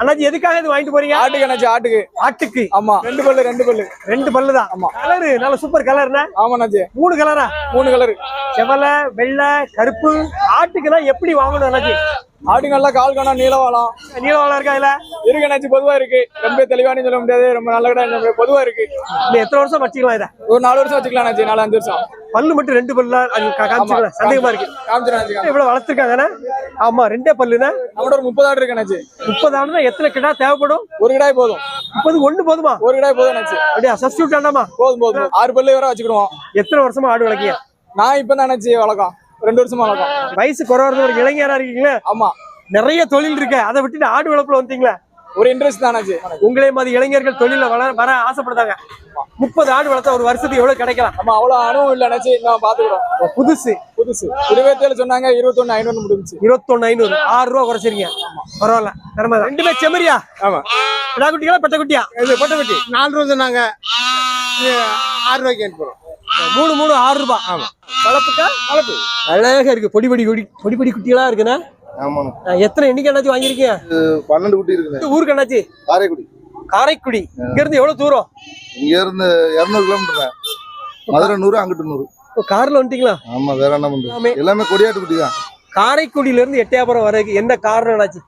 அண்ணாச்சி எதுக்காக இது வாங்கிட்டு போறீங்க? ஆட்டுக்கு அண்ணாச்சி ஆட்டுக்கு. ஆட்டுக்கு? ஆமா. ரெண்டு பல்லு ரெண்டு பல்லு. ரெண்டு பல்லு தான். ஆமா. கலரு நல்ல சூப்பர் கலர்னா ஆமா அண்ணாச்சி. மூணு கலரா மூணு கலரு செவலை வெள்ளை கருப்பு ஆட்டுக்குன்னா எப்படி வாங்கணும் அண்ணாச்சி? ஆட்டுக்கு நல்லா கால் காணா நீளவாளம் நீளவாளம் இருக்கா இதுல? இருக்கு அண்ணாச்சி பொதுவா இருக்கு. ரொம்ப தெளிவானு சொல்ல முடியாது. ரொம்ப நல்ல பொதுவா இருக்கு. இன்னும் எத்தனை வருஷம் வச்சுக்கலாம் இதை? ஒரு நாலு வருஷம் வச்சுக்கலாம் அண்ணாச்சி. நாலு அஞ்சு வருஷம். பல்லு மட்டும் ரெண்டு பல்லு காமிச்சுக்கலாம் சந்தேகமா இருக்கு. அண்ணாச்சி. இவ்வளவு வளர்த்துருக்காங்கண்ணா ஆமா ரெண்டே பல்லுனா நம்மளோட ஒரு முப்பது ஆடு இருக்கு அண்ணாச்சி. முப்பது ஆடுனா எத்தனை கிடா தேவைப்படும்? ஒரு கிடாய் போதும். முப்பது ஒண்ணு போதுமா? ஒரு கிடாய் போதும் அண்ணாச்சி. அப்படியா? சப்ஸ்டியூட் ஆண்டாமா போதும் போதும். ஆறு பல்லு வரை வச்சுக்கிடுவோம். எத்தனை வருஷமா ஆடு வளர்க்கீங்க? நான் இப்ப தான் அண்ணாச்சி வளர்க்கம் ரெண்டு வருஷமா வளர்க்கம் வயசு குறைவா ஒரு இளைஞரா இருக்கீங்களா? ஆமா. நிறைய தொழில் இருக்கு. அதை விட்டுட்டு ஆடு வளர்ப்புல வந்தீங்களா? ஒரு இன்ட்ரெஸ்ட் தான் அண்ணாச்சி உங்களே மாதிரி இளைஞர்கள் தொழில வளர வர ஆசைப்படுறாங்க முப்பது ஆடு வளர்த்தா ஒரு வருஷத்துக்கு எவ்வளவு கிடைக்கலாம்? நம்ம அவ்வளவு அனுபவம் இல்ல அண்ணாச்சி நான் பாத்துக்கிறோம். புதுசு. புதுசு. இருபத்தேழு சொன்னாங்க இருபத்தொன்னு ஐநூறு முடிஞ்சுச்சு. இருபத்தொன்னு ஐநூறு. ஆறு ரூபா குறைச்சிருக்கீங்க. பரவாயில்ல. திறமை ரெண்டுமே செம்மறியா? ஆமா. கிடா குட்டிகளா பெட்ட குட்டியா? பொட்டை குட்டி. நாலு ரூபா சொன்னாங்க. ஆறு ரூபாய்க்கு அனுப்புறோம் மூணு மூணு ஆறு ரூபாய் ஆமா. வளர்ப்புக்கா? வளர்ப்பு. அழகா இருக்கு. பொடி பொடி குடி பொடி பொடி குட்டிகளா இருக்குண்ணா? ஆமாண்ணா. அஹ் எத்தனை எண்ணிக்கை அண்ணாச்சி வாங்கியிருக்கீங்க? பன்னெண்டு குட்டி இந்த ஊருக்கு அண்ணாச்சி? காரைக்குடி. காரைக்குடி. இங்க இருந்து எவ்வளவு தூரம்? இங்க இருந்து இரநூறு கிலோமீட்டர் மதுரை நூறு அங்கிட்டு நூறு. கார்ல வந்துட்டீங்களா? ஆமா வேற என்ன ஆமே. பண்றது எல்லாமே கொடியாட்டு குட்டி தான். காரைக்குடியில இருந்து எட்டயபுரம் வரைக்கும் என்ன காரணம் என்னாச்சு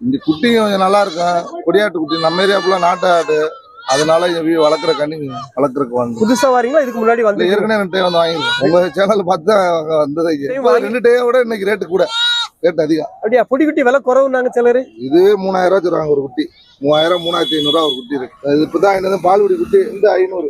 இந்த குட்டி கொஞ்சம் நல்லா இருக்கும் கொடியாட்டு குட்டி. நம்ம ஏரியா ஃபுல்லா நாட்டு ஆடு அதனால வீ- வளர்க்குற கண்ணி வளர்க்குறதுக்கு வந்து. புதுசா வரீங்களா? இதுக்கு முன்னாடி வந்து ஏற்கனவே ரெண்டு வந்து வாங்கிருக்கோம் உங்க சேனல் பார்த்து தான் வந்தது. இப்போ ரெண்டு டே விட இன்னைக்கு ரேட்டு கூட. ரேட் அதிகம். அப்படியா? பொடி குட்டி விலை குறவுனாங்க சிலரு. இது மூணாயிரம் ரூபா சொல்றாங்க ஒரு குட்டி. மூவாயிரம் மூணாயிரத்தி ஐநூறுரூவா ஒரு குட்டி இருக்கு. இது இப்பதான் என்னது? பால்குடி குட்டி இந்த ஐநூறு.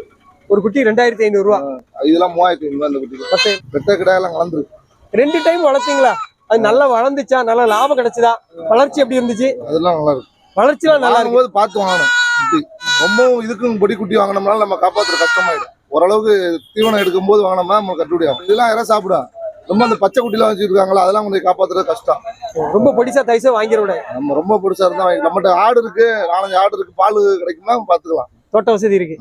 ஒரு குட்டி ரெண்டாயிரத்தி ஐநூறு ரூபா. இதெல்லாம் மூவாயிரத்தி ஐநூறு அந்த குட்டி பத்து. வெட்ட கிடாயெல்லாம் கலந்துருக்கு ரெண்டு டைம் வளர்த்தீங்களா? அது நல்லா வளர்ந்துச்சா? நல்லா லாபம் கிடைச்சதா? வளர்ச்சி எப்படி இருந்துச்சு? அதெல்லாம் நல்லா இருக்கு. வளர்ச்சிலாம் நல்லா இருக்கு வாங்கும்போது பார்த்து வாங்கணும் குட்டி. ரொம்பவும் இதுக்கும் பொடி குட்டி வாங்கினோம்னால நம்ம காப்பாத்துற கஷ்டமாயிடும். ஓரளவுக்கு தீவனம் எடுக்கும்போது வாங்கினோம்னா நம்ம கட்டுப்படி ஆகும். இதெல்லாம் யாரும் சாப்பிடா. ரொம்ப அந்த பச்சை குட்டிலாம் வச்சிருக்காங்களா அதெல்லாம் கொஞ்சம் காப்பாத்துறது கஷ்டம். ரொம்ப பொடிசா தைசா வாங்கிட நம்ம ரொம்ப பெருசா இருந்தா வாங்கி நம்மகிட்ட ஆடு இருக்கு நாலஞ்சு ஆடு இருக்கு பால் கிடைக்கும்னா பாத்துக்கலாம். தோட்ட வசதி இருக்கு.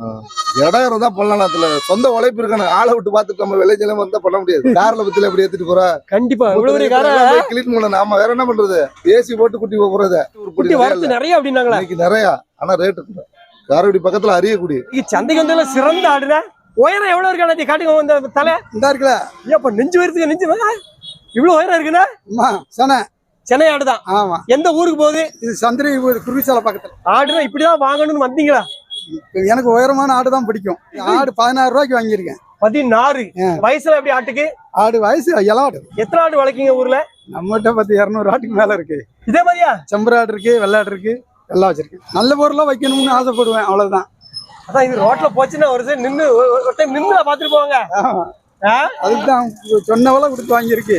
இடம் இருந்தா பண்ணலாம் அதுல சொந்த உழைப்பு இருக்கணும். ஆளை விட்டு பார்த்துட்டு நம்ம விளைச்சலாம் இருந்தா பண்ண முடியாது. கார்ல பத்தில எப்படி ஏத்திட்டு போற? கண்டிப்பா. இவ்வளவு கிளீன் பண்ண நாம வேற என்ன பண்றது? ஏசி போட்டு குட்டி போறது. நிறைய அப்படின்னாங்களா? நிறைய. ஆனா ரேட்டு கூட காரைக்குடி பக்கத்துல அரியக்குடி. சந்தைக்கு வந்தால சிறந்த ஆடுனா உயரம் எவ்வளவு இருக்கு காட்டுங்க இந்த தலை. இந்த இருக்குல்ல. ஏப்பா நெஞ்சு வருதுங்க நெஞ்சு இவ்வளவு உயரம் இருக்குண்ணா? அம்மா சனை சென்னை ஆடுதான். ஆமா. எந்த ஊருக்கு போகுது? இது சந்திரி குருவிசாலை பக்கத்துல. ஆடுனா இப்படிதான் வாங்கணும்னு வந்தீங்களா? எனக்கு உயரமான ஆடு தான் பிடிக்கும். ஆடு பதினாறு ரூபாய்க்கு வாங்கியிருக்கேன். பதினாறு. வயசுல எப்படி ஆட்டுக்கு? ஆடு வயசு இலாடு எத்தனை ஆடு வளர்க்கீங்க ஊர்ல? நம்மகிட்ட பத்து இரநூறு ஆட்டுக்கு மேல இருக்கு. இதே மாதிரியா? செம்பரு ஆடு இருக்கு வெள்ளாடு இருக்கு. எல்லாம் வச்சிருக்கு நல்ல பொருளா வைக்கணும்னு ஆசைப்படுவேன் அவ்வளவுதான் அதான் இது ரோட்ல போச்சுன்னா ஒரு சைடு நின்னு ஒரு டைம் நின்னு பாத்துட்டு போவாங்க ஆமா. ஆ? அதுக்கு தான் சொன்ன விலை கொடுத்து வாங்கியிருக்கு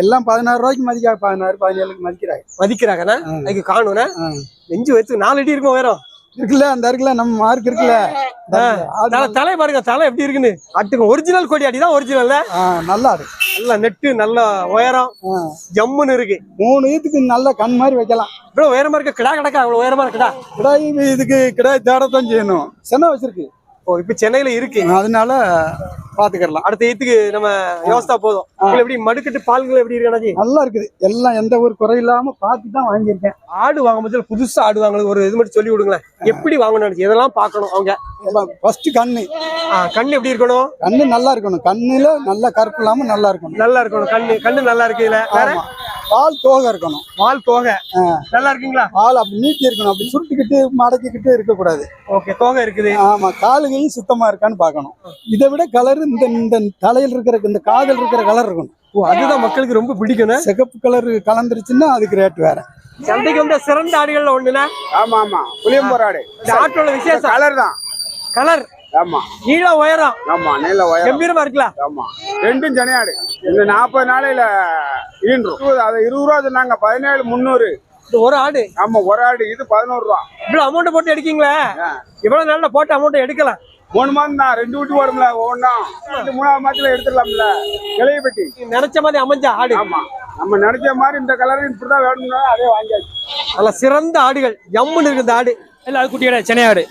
எல்லாம் பதினாறு ரூபாய்க்கு மதிக்கா பதினாறு பதினேழுக்கு மதிக்கிறாங்க மதிக்கிறாங்கண்ணா. அதுக்கு காணும்னா ஆ. நெஞ்சு வச்சு நாலு அடி இருக்கும் உயரம் இருக்குல்ல அந்த இருக்குல்ல நம்ம மார்க் இருக்குல்ல. தலை பாருங்க தலை எப்படி இருக்குன்னு. ஆட்டுக்கு ஒரிஜினல் கொடி அடி தான் ஒரிஜினல்ல நல்ல ஆடு நல்ல நெட்டு நல்ல உயரம். ஜம்முன்னு இருக்கு. மூணு இதுக்கு நல்ல கண் மாதிரி வைக்கலாம். இவ்வளவு உயரமா இருக்க? கிடா கிடக்கா? அவ்வளவு உயரமா இருக்குடா கிடாய் இதுக்கு கிடாய் தேடத்தான் செய்யணும். சென்னை வச்சிருக்கு. ஓ இப்ப சென்னையில இருக்கு. அதனால பாத்துக்கலாம் அடுத்த ஈத்துக்கு நம்ம யோசித்தா போதும். எப்படி மடுக்கட்டு பால்கள் எப்படி இருக்கு நல்லா இருக்குது. எல்லாம் எந்த ஒரு குறை இல்லாம பார்த்து தான் வாங்கியிருக்கேன். ஆடு வாங்கும் போது புதுசா ஆடு வாங்கணும். ஒரு இது மட்டும் சொல்லி விடுங்களேன். எப்படி வாங்கணும் அண்ணாச்சி? எதெல்லாம் பார்க்கணும் அவங்க? ஃபர்ஸ்ட் கண்ணு. கண்ணு எப்படி இருக்கணும்? கண்ணு நல்லா இருக்கணும். கண்ணுல நல்லா கருப்பு இல்லாம நல்லா இருக்கணும். நல்லா இருக்கணும். கண்ணு கண்ணு நல்லா இருக்கு இதுல. வேற? ஆமா. பால் தோகை இருக்கணும். வால் தோகை. நல்லா இருக்குங்களா? பால் அப்படி நீட்டி இருக்கணும். அப்படி சுருட்டிக்கிட்டு மடக்கிக்கிட்டு இருக்கக்கூடாது. ஓகே தோகை இருக்குது. ஆமா காலுகையும் சுத்தமா இருக்கான்னு பார்க்கணும். இதை விட கலர் இந்த இந்த தலையில் இருக்கிற இந்த காதல் இருக்கிற கலர் இருக்கணும். ஓ அதுதான் மக்களுக்கு ரொம்ப பிடிக்கணும் சிகப்பு கலர் கலந்துருச்சுன்னா அதுக்கு ரேட் வேற. சந்தைக்கு வந்த சிறந்த ஆடுகள்ல ஒண்ணுனா ஆமா ஆமா. புளியம்பூர் ஆடு. இந்த ஆட்டோட விசேஷம். கலர் தான். கலர் ஆமா. நீளம் உயரம். ஆமா நீல உயரம். கம்பீரமா இருக்கலாம் ஆமா. ரெண்டும் ஜனையாடு இந்த நாற்பது நாளையில ஈன்றும் அது இருபது ரூபா சொன்னாங்க. பதினேழு முந்நூறு. இந்த ஒரு ஆடு. ஆமா ஒரு ஆடு. இது பதினோரு ரூபா. இவ்வளவு அமௌண்ட் போட்டு எடுக்கீங்களே? இவ்வளவு நாள்ல போட்டு அமௌண்ட் எடுக்கலாம் மூணு மாதம் தான். ரெண்டு வீட்டு போடும்ல ஒவ்வொன்றா இது மூணாவது மாதத்துல எடுத்துடலாம்ல. இளைய பெட்டி நினைச்ச மாதிரி அமைஞ்ச ஆடு. ஆமா. நம்ம நினைச்ச மாதிரி இந்த கலர் இப்படிதான் வேணும்னா அதே வாங்கியாச்சு. நல்ல சிறந்த ஆடுகள். ஜம்முன்னு இருக்கு இந்த ஆடு. இல்ல அது குட்டியோட சென்னை ஆடு.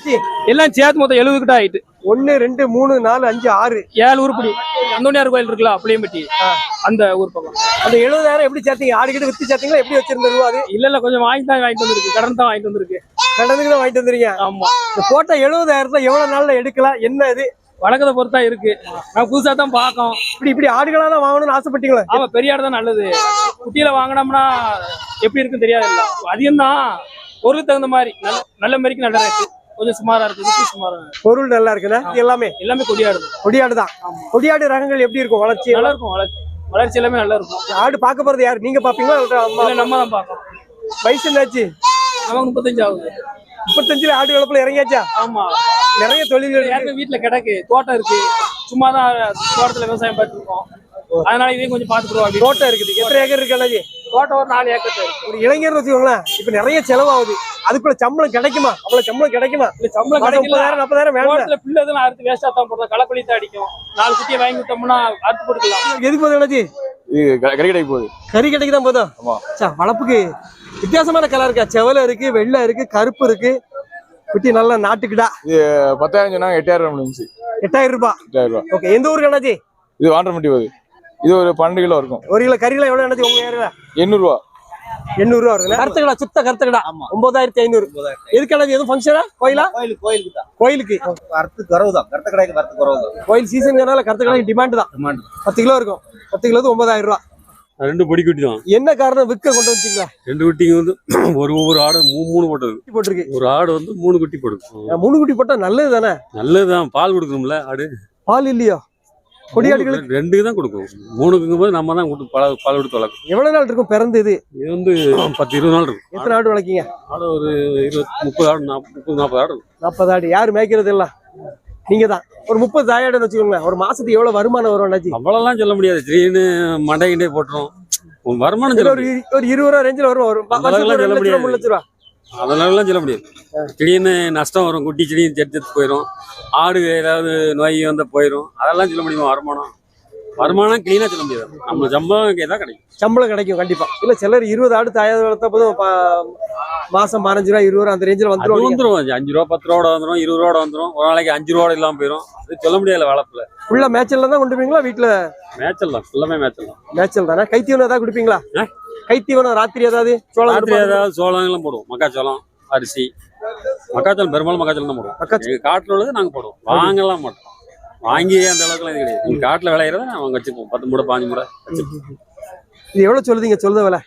எல்லாம் சேர்த்து மொத்தம் எழுபது கிட்ட ஆயிட்டு. ஒன்னு ரெண்டு மூணு நாலு அஞ்சு ஆறு. ஏழு உருப்படி. அந்தோனியார் கோயில் இருக்குல்ல புளியம்பட்டி. அந்த ஊர் பக்கம். அந்த எழுபதாயிரம் எப்படி சேர்த்தீங்க? ஆடு கிட்ட வித்து சேர்த்தீங்களா? எப்படி வச்சிருந்த ரூபா அது? இல்ல இல்ல கொஞ்சம் வாங்கி தான் வாங்கிட்டு வந்திருக்கு. கடன் தான் வாங்கிட்டு வந்திருக்கு. கடனுக்கு தான் வாங்கிட்டு வந்துறீங்க ஆமா. இந்த போட்ட எழுபதாயிரத்துல எவ்வளவு நாள்ல எடுக்கலாம்? என்ன இது? வழக்கத்தை பொறுத்தா இருக்கு. நான் புதுசா தான் பார்க்கோம் இப்படி இப்படி ஆடுகளா தான் வாங்கணும்னு ஆசைப்பட்டீங்களா? ஆமா பெரிய ஆடு தான் நல்லது. குட்டியில வாங்கினோம்னா எப்படி இருக்குன்னு தெரியாது இல்ல அதிகம் தான் பொருளுக்கு தகுந்த மாதிரி. நல்ல நல்ல மாதிரிக்கு நல்ல ரேட்டு கொஞ்சம் சுமாரா இருக்கு சுமாரா. பொருள் நல்லா இருக்குண்ணே இது எல்லாமே? எல்லாமே கொடியாடு. கொடியாடு தான். கொடியாடு ரகங்கள் எப்படி இருக்கும்? வளர்ச்சி? நல்லா இருக்கும் வளர்ச்சி. வளர்ச்சி எல்லாமே நல்லா இருக்கும் ஆடு பார்க்க போறது யாரு? நீங்க பாப்பீங்களா நம்ம தான் பார்க்கணும் வயசு என்னாச்சு? நமக்கு முப்பத்தஞ்சு ஆகுது. முப்பத்தஞ்சுல ஆடு வளர்ப்புல இறங்கியாச்சா? ஆமா. நிறைய தொழில்கள். ஏற்கனவே வீட்டுல கிடக்கு தோட்டம் இருக்கு. சும்மா தான் தோட்டத்துல விவசாயம் பார்த்துட்டு இருக்கோம். அதனால இதையும் கொஞ்சம் பார்த்துக்குறோம் அப்படி தோட்டம் இருக்குது. எத்தனை ஏக்கர் இருக்கு அண்ணாஜி தோட்டம் ஒரு நாலு ஏக்கர். ஒரு இளைஞர் வச்சுக்கோங்களேன் இப்ப நிறைய செலவாகுது. அதுக்குள்ள சம்பளம் கிடைக்குமா? அவ்வளவு சம்பளம் கிடைக்குமா? இல்ல சம்பளம் முப்பதாயிரம் நாற்பதாயிரம் வேணும் பிள்ளை தான் அறுத்து வேஸ்டா தான் போடுறோம் களப்பள்ளி தான் அடிக்கும். நாலு குட்டியை வாங்கி விட்டோம்னா அறுத்து போட்டுக்கலாம். எதுக்கு போதும் இது கறி கடைக்கு போகுது. கறி கடைக்கு தான் போதும் ஆமா. சா வளர்ப்புக்கு வித்தியாசமான கலர் இருக்கா? செவலை இருக்கு வெள்ளை இருக்கு கருப்பு இருக்கு. குட்டி நல்லா நாட்டுக்குடா. பத்தாயிரம் சொன்னாங்க எட்டாயிரம் எட்டாயிரம் ரூபாய். எட்டாயிரம் ரூபாய். ஓகே எந்த ஊருக்கு அண்ணாச்சி இது வாண்டர்மட்டி போகுது. இது ஒரு பன்னெண்டு கிலோ இருக்கும். ஒரு கிலோ கறிலாம் எவ்வளவு அண்ணாச்சி உங்க ஏரியா எண்ணூறுவா. எண்ணூறு ரூபா வருது கருத்துக்கடா சுத்த கருத்துக்கடா. ஒன்பதாயிரத்தி ஐநூறு. எதுக்கு எதுவும் ஃபங்க்ஷனா கோயிலா? கோயிலுக்கு கோயிலுக்கு தான். கோயிலுக்கு. வரத்து குறவு தான். கருத்த கடைக்கு வரத்து குறவு தான். கோயில் சீசன்ங்கிறனால கருத்துக்கடைக்கு டிமாண்ட் தான். Demand. பத்து கிலோ இருக்கும். பத்து கிலோ ஒன்பதாயிரம் ரூபா. ரெண்டு பொடி குட்டி தான். என்ன காரணம்? விற்க கொண்டு வந்தீங்களா ரெண்டு குட்டிங்க வந்து ஒரு ஒவ்வொரு ஆடு மூணு மூணு போட்டது. குட்டி போட்டிருக்கு. ஒரு ஆடு வந்து மூணு குட்டி போடுது. மூணு குட்டி போட்டா நல்லது தானே நல்லதுதான். பால் கொடுக்கணும்ல ஆடு. பால் இல்லையா? கொடியாடுகளுக்கு ரெண்டுக்கு தான் கொடுக்கும். மூணுக்குங்கும் போது நம்ம தான் பால் பால் கொடுத்து வளர்க்கும் எவ்வளவு நாள் இருக்கும் பிறந்து இது இது வந்து பத்து இருபது நாள் இருக்கும். எத்தனை ஆடு வளர்க்கீங்க? ஆடு ஒரு இருபது முப்பது ஆடு முப்பது நாற்பது ஆடு நாற்பது ஆடு. யாரு மேய்க்கிறது இல்ல நீங்க தான் ஒரு முப்பது தாயாடுன்னு வச்சுக்கோங்களேன். ஒரு மாசத்துக்கு எவ்வளவு வருமானம் வரும் அண்ணாச்சி? அவ்வளோலாம் சொல்ல முடியாது. திடீர்னு மண்டைகிட்டே போட்டுரும். உன் வருமானம் ஒரு ஒரு இருபது ரூபா ரேஞ்சில் வரும். ஒரு அந்த அளவுக்குலாம் வருஷத்துக்கு ஒரு சொல்ல லட்ச ரூபா, அதனாலலாம் சொல்ல முடியாது. திடீர்னு நஷ்டம் வரும் குட்டி செடியும் செத்து போயிடும் ஆடு ஏதாவது நோய் வந்தால் போயிடும் அதெல்லாம் சொல்ல முடியுமா வருமானம்? வருமானம் கிளீனாக சொல்ல முடியாது. நம்ம சம்பளம் தான் கிடைக்கும். சம்பளம் கிடைக்கும் கண்டிப்பா. இல்ல சிலர் இருபது ஆடு தாயாடு வளர்த்தா போதும் மாசம் பதினஞ்சு ரூபா இருபது ரூபா அந்த ரேஞ்சில் அது வந்துரும். வந்துரும் அஞ்சு ரூபா பத்து ரூபா வந்துரும் இருபது ரூபா வந்துரும். ஒரு நாளைக்கு அஞ்சு ரூபா இல்லாம போயிடும் அது சொல்ல முடியாது வளர்ப்புல. ஃபுல்லா மேய்ச்சல்ல தான் கொண்டு போவீங்களா வீட்டுல மேய்ச்சல் தான். ஃபுல்லாமே மேய்ச்சல் தான். மேய்ச்சல் தானே? கைத்தீவனம் ஏதாவது குடிப்பீங்களா? கைத்தீவனம் ராத்திரி ஏதாவது சோளம் ராத்திரி? ஏதாவது சோளம் எல்லாம் போடுவோம். மக்காச்சோளம் அரிசி மக்காச்சோளம் பெரும்பாலும் மக்காச்சோளம் தான் போடுவோம். மக்காச்சோளம். எங்க காட்டுல உள்ளது நாங்க போடுவோம். வாங்கலாம் மாட்டோம். வாங்கி அந்த அளவுக்குலாம் இது கிடையாது. எங்க காட்டுல விளையிறத நாங்க வச்சுப்போம். பத்து மூடை பாஞ்சு மூடை வச்சுப்போம். இது எவ்வளவு சொல்லுதீங்க? சொல்லுத விலை?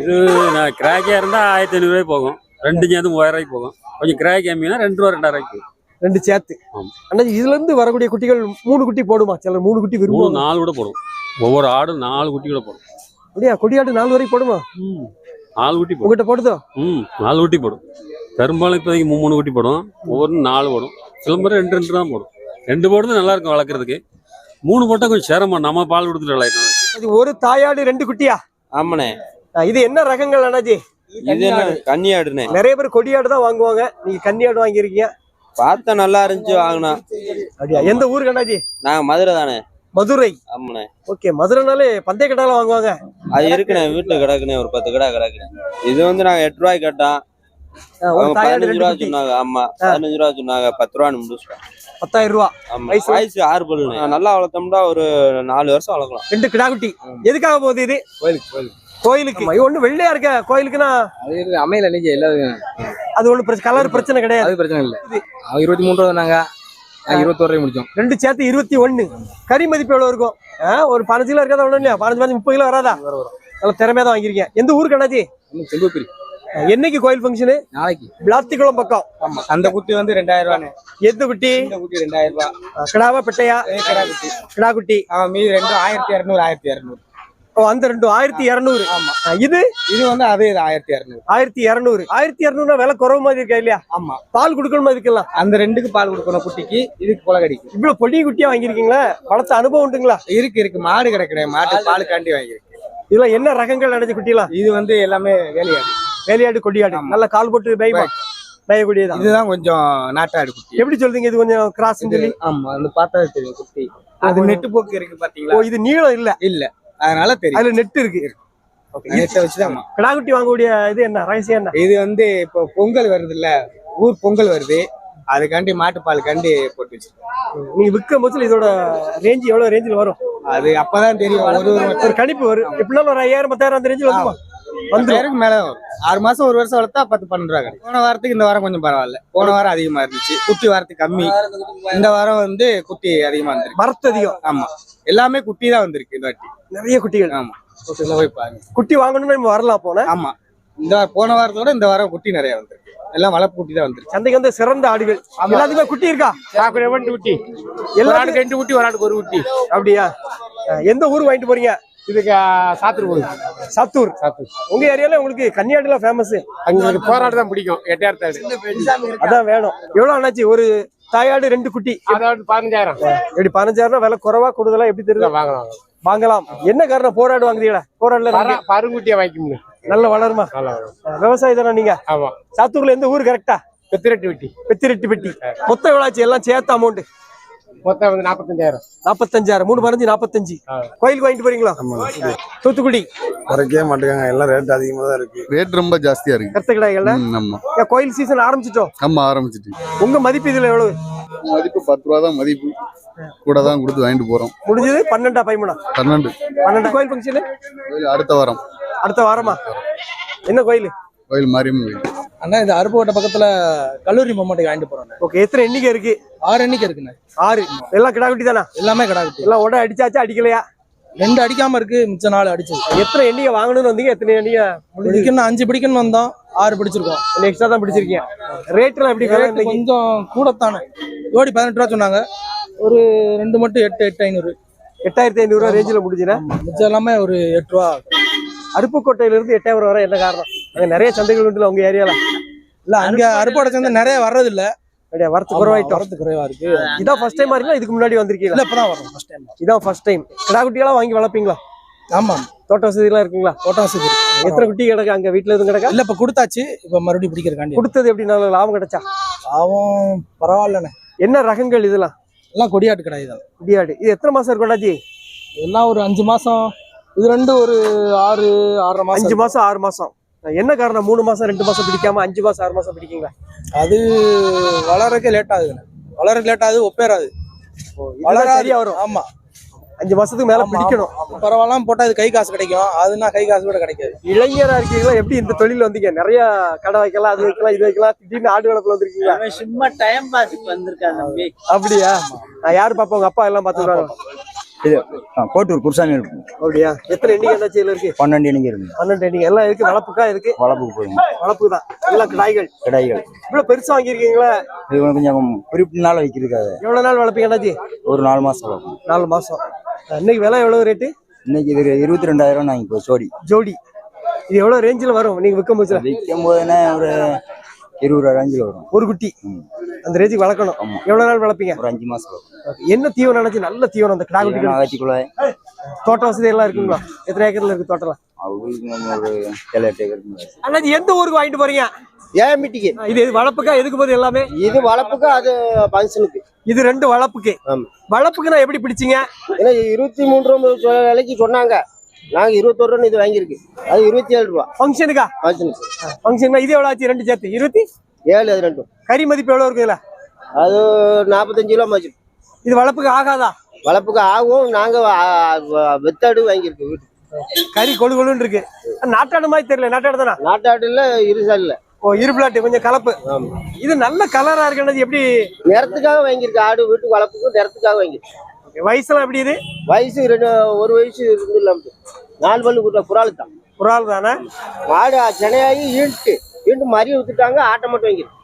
இது நான் கிராக்கியா இருந்தா ஆயிரத்தி ஐநூறு ரூபாய் போகும். ரெண்டு சேர்ந்து மூவாயிரம் ரூபாய்க்கு போகும். கொஞ்சம் கிராக் கம்மினா ரெண்டு ரூபா ரெண்டாயிரம் ரூபாய்க்கு. ரெண்டு சேர்த்து. அண்ணா இதுல இருந்து வரக்கூடிய குட்டிகள் மூணு குட்டி போடுமா? சிலர் மூணு குட்டி மூணு விரும்புவாங்க நாலு கூட போடும் ஒவ்வொரு ஆடும் நாலு குட்டி கூட போடும் அப்படியா? கொடியாடு நாலு வரைக்கும் போடுமா? நாலு குட்டி போடும். உங்ககிட்ட போடுதோ? ம் நாலு குட்டி போடும். பெரும்பாலும் இப்போதைக்கு மூணு மூணு குட்டி போடும். ஒவ்வொரு நாலு போடும். சில முறை ரெண்டு ரெண்டு தான் போடும். ரெண்டு போடுறது நல்லா இருக்கும் வளர்க்குறதுக்கு. மூணு போட்டால் கொஞ்சம் சிரமம் நம்ம பால் கொடுத்துட்டு விளையாடணும் அது ஒரு தாயாடு ரெண்டு குட்டியா? ஆமாண்ணே. இது என்ன ரகங்கள் அண்ணாஜி? இது என்ன கன்னியாடுண்ணே. நிறைய பேர் கொடியாடு தான் வாங்குவாங்க. நீங்க கன்னியாடு வாங்கியிருக்கீங்க. பார்த்தா நல்லா இருந்துச்சு வாங்கினோம் அப்படியா? எந்த ஊருக்கு அண்ணாஜி? நாங்க மதுரை தானே. மதுரை. ஆமாண்ணே. ஓகே மதுரைனாலே பந்தய கட்டால வாங்குவாங்க. அது இருக்குண்ணே வீட்டுல கிடக்குண்ணே ஒரு பத்து கடை கிடக்குண்ணே. இது வந்து நாங்க எட்டு ரூபாய்க்கு கேட்டோம். பதினஞ்சு ரூபா சொன்னாங்க. ஆமா பதினஞ்சு ரூபா சொன்னாங்க. பத்து ரூபான்னு முடிச்சிட்டோம். பத்தாயிரம் ரூபா. வயசு? ஆறு பல்லு நல்லா வளர்த்தோம்னா ஒரு நாலு வருஷம் வளர்க்கலாம். ரெண்டு கிடா குட்டி. எதுக்காக போகுது இது? கோயிலுக்கு கோயிலுக்கு. கோயிலுக்கு. ஒண்ணு வெள்ளையா இருக்க. கோயிலுக்குன்னா? அது அமையல நீங்க அது ஒண்ணு கலர் பிரச்சனை கிடையாது. அது பிரச்சனை இல்லை. இருபத்தி மூணு ரூபா நாங்க இருபத்தோரு முடிச்சோம் ரெண்டு சேர்த்து இருபத்தி ஒண்ணு. கறி மதிப்பு எவ்வளவு இருக்கும்? ஒரு பதினஞ்சு கிலோ இருக்காதா ஒண்ணும் இல்லையா? பதினஞ்சு பதினஞ்சு முப்பது கிலோ வராதா? நல்ல திறமையா தான் எந்த ஊருக்கு அண்ணாச்சி? செம்புப்பிரி என்னைக்கு கோயில் ஃபங்க்ஷனு நாளைக்கு. பிளாத்திக்குளம் பக்கம். ஆமா. அந்த குட்டி வந்து ரெண்டாயிரம் ரூபாண்ணே எந்த குட்டி? இந்த குட்டி ரெண்டாயிரம் கிடாவா பெட்டையா? கடா குட்டி கிடா குட்டி மீதி ரெண்டும் ஆயிரத்தி இரநூறு ஆயிரத்தி இரநூறு அந்த ரெண்டு ஆயிரத்தி இரநூறு. ஆமா. இது? இது வந்து அதே ஆயிரத்தி இரநூறு. ஆயிரத்தி இரநூறு. ஆயிரத்தி இரநூறுனா விலை குறவு மாதிரி இருக்கா இல்லையா? ஆமா. பால் கொடுக்கணுமா இதுக்கெல்லாம் அந்த ரெண்டுக்கு பால் கொடுக்கணும் குட்டிக்கு இதுக்கு கொலை கடிக்கும் இவ்வளவு பொடி குட்டியா வாங்கிருக்கீங்களா வளர்த்த அனுபவம் உண்டுங்களா? இருக்கு இருக்கு. மாடு கிடக்குறேன் மாட்டு பால் காண்டி வாங்கியிருக்கு. இதெல்லாம் என்ன ரகங்கள் நினைச்ச குட்டிலாம் இது வந்து எல்லாமே வேலையாடு. வேலையாடு கொடியாடு. நல்ல கால் போட்டு பைமா பயக்கூடியதான் இதுதான் கொஞ்சம் நாட்டாடு குட்டி. எப்படி சொல்றீங்க? இது கொஞ்சம் கிராஸ் சொல்லி. ஆமா அது பார்த்தா தெரியும் குட்டி. அது நெட்டு போக்கு இருக்கு ஓ பாத்தீங்களா இது நீளம் இல்ல. இல்ல. அதனால தெரியும். அதுல நெட் இருக்கு. நெட்டை வச்சுதான் கிடாக்குட்டி வாங்கக்கூடிய இது என்ன? ரகசியம் என்ன? இது வந்து இப்போ பொங்கல் வருது இல்ல ஊர் பொங்கல் வருது. அதுக்காண்டி மாட்டுப்பால் கண்டி போட்டு வச்சிருக்கோம். நீங்க விற்கும் போது இதோட ரேஞ்ச் எவ்வளவு ரேஞ்சில் வரும்? அது அப்பதான் தெரியும். ஒரு ஒரு கணிப்பு வரும். எப்படினாலும் ஒரு ஐயாயிரம் பத்தாயிரம் அந்த ரேஞ்சில் வந்துருமா? வந்துரும். பேருக்கு மேல வரும். ஆறு மாசம் ஒரு வருஷம் வளர்த்தா பத்து பன்னெண்டு ரூபா கிடைக்கும். போன வாரத்துக்கு இந்த வாரம் கொஞ்சம் பரவாயில்ல. போன வாரம் அதிகமா இருந்துச்சு. குட்டி வாரத்துக்கு கம்மி. இந்த வாரம் வந்து குட்டி அதிகமா இருந்திருக்கு வரத்து அதிகம். ஆமா. எல்லாமே குட்டி தான் வந்திருக்கு இந்த வாட்டி. நிறைய குட்டிகள். ஆமா. போய் பாருங்க. குட்டி வாங்கணும்னு நம்ம வரலாம் போன ஆமா. இந்த வாரம் போன வாரத்தோட இந்த வாரம் குட்டி நிறைய வந்திருக்கு. எல்லாம் வளர்ப்பு குட்டி தான் வந்திருக்கு. சந்தைக்கு வந்து சிறந்த ஆடுகள். எல்லாத்துக்குமே குட்டி இருக்கா? ரெண்டு குட்டி. எல்லாத்துக்கும் ரெண்டு குட்டி ஒரு ஆளுக்கு ஒரு குட்டி. அப்படியா? எந்த ஊர் வாங்கிட்டு போறீங்க? இதுக்கு சாத்தூர் போகுது. சாத்தூர். சாத்தூர். உங்க ஏரியால உங்களுக்கு கன்னியாடுல ஃபேமஸ் அங்க போராட்டம் தான் பிடிக்கும் எட்டாயிரத்தாடு அதான் வேணும். எவ்வளவு ஆனாச்சு ஒரு தாயாடு ரெண்டு குட்டி. அதாவது பதினஞ்சாயிரம். எப்படி பதினஞ்சாயிரம் விலை குறைவா கூடுதலா எப்படி தெரியுது? வாங்கலாம். வாங்கலாம். என்ன காரணம்? போராடு வாங்குறீங்களா? போராடுல. பருங்குட்டியை வாங்கிக்கணும் நல்ல வளருமா? விவசாயி தானே நீங்க? ஆமா. சாத்தூர்ல எந்த ஊர் கரெக்டா பெத்திரெட்டு வெட்டி பெத்திரெட்டி பெட்டி. மொத்தம் எவ்வளவு ஆச்சு? எல்லாம் சேர்த்த அமௌண்ட் மொத்தம் வந்து நாற்பத்தஞ்சாயிரம் நாற்பத்தஞ்சாயிரம் மூணு பதினஞ்சு நாற்பத்தஞ்சு. கோயிலுக்கு வாங்கிட்டு போறீங்களா? தூத்துக்குடி. குறைக்கவே மாட்டேங்காங்க. எல்லாம் ரேட் அதிகமாக தான் இருக்கு. ரேட் ரொம்ப ஜாஸ்தியா இருக்கு. கருத்து கடைகள்ல ஆமா. கோயில் சீசன் ஆரம்பிச்சிட்டோம் நம்ம ஆரம்பிச்சிட்டு. உங்க மதிப்பு இதுல எவ்வளவு? மதிப்பு பத்து ரூபா தான் மதிப்பு. கூட தான் கொடுத்து வாங்கிட்டு போறோம். முடிஞ்சது பன்னெண்டா பதிமூணா பன்னெண்டு. பன்னெண்டு. கோயில் ஃபங்க்ஷனு கோயில் அடுத்த வாரம். அடுத்த வாரமா? என்ன கோயில்? கோயில் மாரியம்மன் கோயில் அண்ணா இந்த அருப்புக்கோட்டை பக்கத்துல கல்லூரி மம்மாட்டி வாங்கிட்டு போறோம் ஓகே எத்தனை எண்ணிக்கை இருக்கு? ஆறு எண்ணிக்கை இருக்குண்ணே. ஆறு. எல்லாம் கிடா குட்டி தானா? எல்லாமே கிடாக்குட்டி எல்லாம் உட அடிச்சாச்சா அடிக்கலையா? ரெண்டு அடிக்காம இருக்கு மிச்ச நாலு அடிச்சது எத்தனை எண்ணிக்கை வாங்கணும்னு வந்தீங்க? எத்தனை எண்ணிக்கை? பிடிக்கணும் அஞ்சு பிடிக்கணும் வந்தோம் ஆறு பிடிச்சிருக்கோம். எக்ஸ்ட்ரா தான் பிடிச்சிருக்கீங்க. ரேட்லாம் எப்படி இன்னைக்கு? கொஞ்சம் கூடத்தானே. ஜோடி பதினெட்டு ரூபா சொன்னாங்க. ஒரு ரெண்டு மட்டும் எட்டு எட்டு ஐநூறு. எட்டாயிரத்தி ஐநூறு ரூபா ரேஞ்சில் முடிஞ்சுனா மிச்சம் எல்லாமே ஒரு எட்டு ரூபா. அருப்புக்கோட்டையில இருந்து எட்டாயிரம் வர என்ன காரணம்? அங்க நிறைய சந்தைகள் உண்டுல உங்க ஏரியால இல்ல அங்க அருப்பாடை சேர்ந்து நிறைய வர்றது இல்ல அப்படியா வரத்து குறவாயிட்டோம். வரது குறைவா இருக்கு. இதான் ஃபர்ஸ்ட் டைம் இருக்கீங்களா இதுக்கு முன்னாடி வந்திருக்கீங்களா? இல்ல இப்பதான் வரும் ஃபர்ஸ்ட் டைம் இதான் ஃபர்ஸ்ட் டைம் கிடா குட்டியெல்லாம் வாங்கி வளர்ப்பீங்களா? ஆமா. தோட்ட வசதிலாம் இருக்குங்களா? கோட்டா சீது எத்தனை குட்டி கிடக்கு அங்க? வீட்டுல எதுவும் கிடக்கா? இல்ல இப்ப கொடுத்தாச்சு. இப்ப மறுபடியும் பிடிக்கிறக்காண்டி கொடுத்தது எப்படி? நல்ல லாபம் கிடைச்சா? அவன் பரவாயில்லண்ணே. என்ன ரகங்கள் இதெல்லாம்? எல்லாம் கொடியாட்டு கடை தான். குடியாடு இது எத்தனை மாசம் இருக்கும் அண்ணாச்சி? எல்லாம் ஒரு அஞ்சு மாசம். இது ரெண்டு ஒரு ஆறு ஆறரை மாசம் அஞ்சு. மாசம் ஆறு மாசம். என்ன காரணம்? மூணு மாசம் ரெண்டு மாசம் பிடிக்காம அஞ்சு மாசம் ஆறு மாசம் பிடிக்கீங்களா? அது வளரக்கே லேட் ஆகுதுண்ணே வளரக்கு லேட் ஆகுது ஒப்பேறாது. வளர வளராது. சரியா வரும் ஆமா. அஞ்சு மாசத்துக்கு மேல பிடிக்கணும். பரவாயில்லாம போட்டா இது கை காசு கிடைக்கும். அதுனா கை காசு கூட கிடைக்காது. இளைஞரா இருக்கீங்களா? எப்படி இந்த தொழில் வந்தீங்க? நிறைய கடை வைக்கலாம் அது வைக்கலாம் இது வைக்கலாம். திடீர்னு ஆடு வளர்ப்புல வந்திருக்கீங்களா? சும்மா டைம் பாஸுக்கு வந்திருக்கான் தம்பி. அப்படியா? நான் யாரு பாப்பா? உங்க அப்பா எல்லாம் பாத்துக்கிறாங்க இது கோட்டூர் குருசாமி அப்படியா? எத்தனை எண்ணிக்கை என்ன இருக்கு? பன்னெண்டு எண்ணிக்கை இருக்கு. பன்னெண்டு எண்ணிக்கை எல்லாம் இருக்கு வளர்ப்புக்கா இருக்கு? வளர்ப்புக்கு போதும் வளர்ப்பு தான் எல்லாம் கிடாய்கள். கிடாய்கள். இவ்வளவு பெருசா வாங்கியிருக்கீங்களா? இது கொஞ்சம் குறிப்பிட்ட நாள் வைக்கிறதுக்காக. எவ்வளவு நாள் வளர்ப்பீங்க அண்ணாச்சி? ஒரு நாலு மாசம் வளர்க்கும் நாலு மாசம். இன்னைக்கு விலை எவ்வளவு ரேட்டு இன்னைக்கு இது இருபத்தி ரெண்டாயிரம் நாங்க இப்போ ஜோடி. ஜோடி. இது எவ்வளவு ரேஞ்சில் வரும்? நீங்க விற்கும் போதுல? விற்கும் போதுன்னா ஒரு இருபது ரூபா ரேஞ்சில் வரும். ஒரு குட்டி. அந்த ரேஞ்சுக்கு வளர்க்கணும். ஆமா. எவ்வளவு நாள் வளர்ப்பீங்க? ஒரு அஞ்சு மாசம் வரும். என்ன தீவனம் நினைச்சு நல்ல தீவனம் அந்த கிடா குட்டிகள் அகத்திக்குள்ள தோட்ட வசதி எல்லாம் இருக்குங்களா? எத்தனை ஏக்கர்ல இருக்கு இருக்கு. அண்ணாச்சி எந்த ஊருக்கு வாங்கிட்டு போறீங்க? ஏன் மீட்டிக்கு? இது இது வளர்ப்புக்கா எதுக்கு போகுது எல்லாமே? இது வளர்ப்புக்கு அது ஃபங்க்ஷனுக்கு இது ரெண்டு வளர்ப்புக்கு. ஆமா. வளர்ப்புக்கு நான் எப்படி பிடிச்சீங்க? ஏன்னா இருபத்தி சொ- விலைக்கு சொன்னாங்க. நாங்க இருபத்தொரு ரூபா இது வாங்கியிருக்கு. அது இருபத்தி ஏழு ரூபா. ஃபங்க்ஷனுக்கா ஃபங்க்ஷனுக்கு ஃபங்க்ஷனுக்கு இது எவ்வளவு ஆச்சு? ரெண்டு சேர்த்து. இருபத்தி? ஏழு அது ரெண்டும். கறி மதிப்பு எவ்வளவு இருக்கு இதுல அது நாற்பத்தஞ்சு கிலோ மாச்சு. இது வளர்ப்புக்கு ஆகாதா? வளர்ப்புக்கு ஆகும். நாங்க ஆ, வ- வெத்தாடு வாங்கியிருக்கு வீட்டுக்கு. கறி கொழு கொழுன்னு இருக்கு. நாட்டாடு மாதிரி தெரியல. நாட்டாடு தானா? நாட்டாடுல இருசாலில் ஓ இருபிளாட்டு கொஞ்சம் கலப்பு. இது நல்ல கலரா இருக்கு எப்படி? நிறத்துக்காக வாங்கியிருக்கு. ஆடு வீட்டுக்கு வளர்ப்புக்கு நிறத்துக்காக வாங்கியிருக்கு. வயசுலாம் எப்படி இது? வயசு ரெண்டு ஒரு வயசு ரெண்டு இல்லாம. நாலு பல்லு கொடுத்தா குறால் தான்? ஆள் தானே மாடு சென்னையாகி ஈண்டு ஈண்டு மறிய வித்துட்டாங்க ஆட்டை மட்டும் வாங்கியிருக்கு